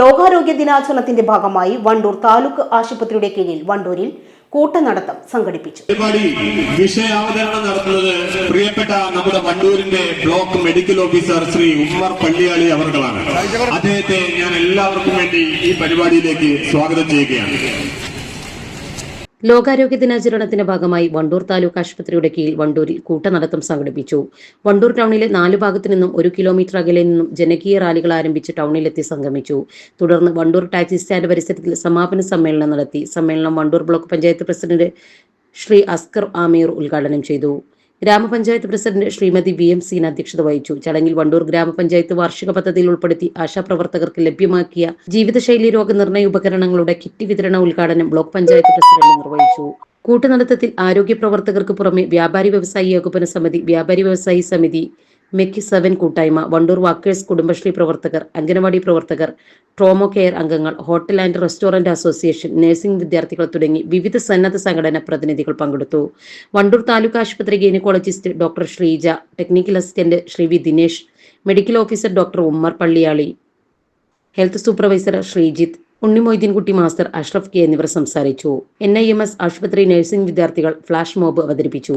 ലോകാരോഗ്യ ദിനാചരണത്തിന്റെ ഭാഗമായി വണ്ടൂർ താലൂക്ക് ആശുപത്രിയുടെ കീഴിൽ വണ്ടൂരിൽ കൂട്ടനടത്തം സംഘടിപ്പിച്ചു. പരിപാടി വിഷയാവതരണം നടത്തുന്നത് പ്രിയപ്പെട്ട നമ്മുടെ വണ്ടൂരിന്റെ block medical officer Shri Ummer Palliyali അവർകളാണ്. അദ്ദേഹത്തെ ഞാൻ എല്ലാവർക്കും വേണ്ടി ഈ പരിപാടിയിലേക്ക് സ്വാഗതം ചെയ്യുകയാണ്. ലോകാരോഗ്യ ദിനാചരണത്തിന്റെ ഭാഗമായി വണ്ടൂർ താലൂക്ക് ആശുപത്രിയുടെ കീഴിൽ വണ്ടൂരിൽ കൂട്ടനടത്തം സംഘടിപ്പിച്ചു. വണ്ടൂർ ടൗണിലെ നാലു ഭാഗത്തു നിന്നും ഒരു കിലോമീറ്റർ അകലെ നിന്നും ജനകീയ റാലികൾ ആരംഭിച്ച് ടൗണിലെത്തി സംഗമിച്ചു. തുടർന്ന് വണ്ടൂർ ടാക്സി സ്റ്റാൻഡ് പരിസരത്തിൽ സമാപന സമ്മേളനം നടത്തി. സമ്മേളനം വണ്ടൂർ ബ്ലോക്ക് പഞ്ചായത്ത് പ്രസിഡന്റ് ശ്രീ അസ്കർ ആമീർ ഉദ്ഘാടനം ചെയ്തു. ഗ്രാമപഞ്ചായത്ത് president Shrimati V M Seena അധ്യക്ഷത വഹിച്ചു. ചടങ്ങിൽ വണ്ടൂർ ഗ്രാമപഞ്ചായത്ത് വാർഷിക പദ്ധതിയിൽ ഉൾപ്പെടുത്തി ആശാപ്രവർത്തകർക്ക് ലഭ്യമാക്കിയ ജീവിതശൈലി രോഗനിർണയ ഉപകരണങ്ങളുടെ കിറ്റ് വിതരണ ഉദ്ഘാടനം ബ്ലോക്ക് പഞ്ചായത്ത് പ്രസിഡന്റ് നിർവഹിച്ചു. കൂട്ടുനടത്തത്തിൽ ആരോഗ്യ പ്രവർത്തകർക്ക് പുറമെ വ്യാപാരി വ്യവസായി ഏകോപന സമിതി വ്യാപാരി വ്യവസായി സമിതി മെക്കി സെവൻ കൂട്ടായ്മ വണ്ടൂർ വാക്കേഴ്സ് കുടുംബശ്രീ പ്രവർത്തകർ അംഗനവാടി പ്രവർത്തകർ ട്രോമോ കെയർ അംഗങ്ങൾ hotel and restaurant association nursing വിദ്യാർത്ഥികൾ തുടങ്ങി വിവിധ സന്നദ്ധ സംഘടനാ പ്രതിനിധികൾ പങ്കെടുത്തു. വണ്ടൂർ താലൂക്ക് ആശുപത്രി gynaecologist doctor Sreeja technical assistant Shri V Dinesh medical officer doctor Ummer Palliyali health supervisor Sreejith Unni Moideenkutty master Ashraf K എന്നിവർ സംസാരിച്ചു. എൻ ഐ എം എസ് ആശുപത്രി നഴ്സിംഗ് വിദ്യാർത്ഥികൾ ഫ്ലാഷ് മോബ് അവതരിപ്പിച്ചു.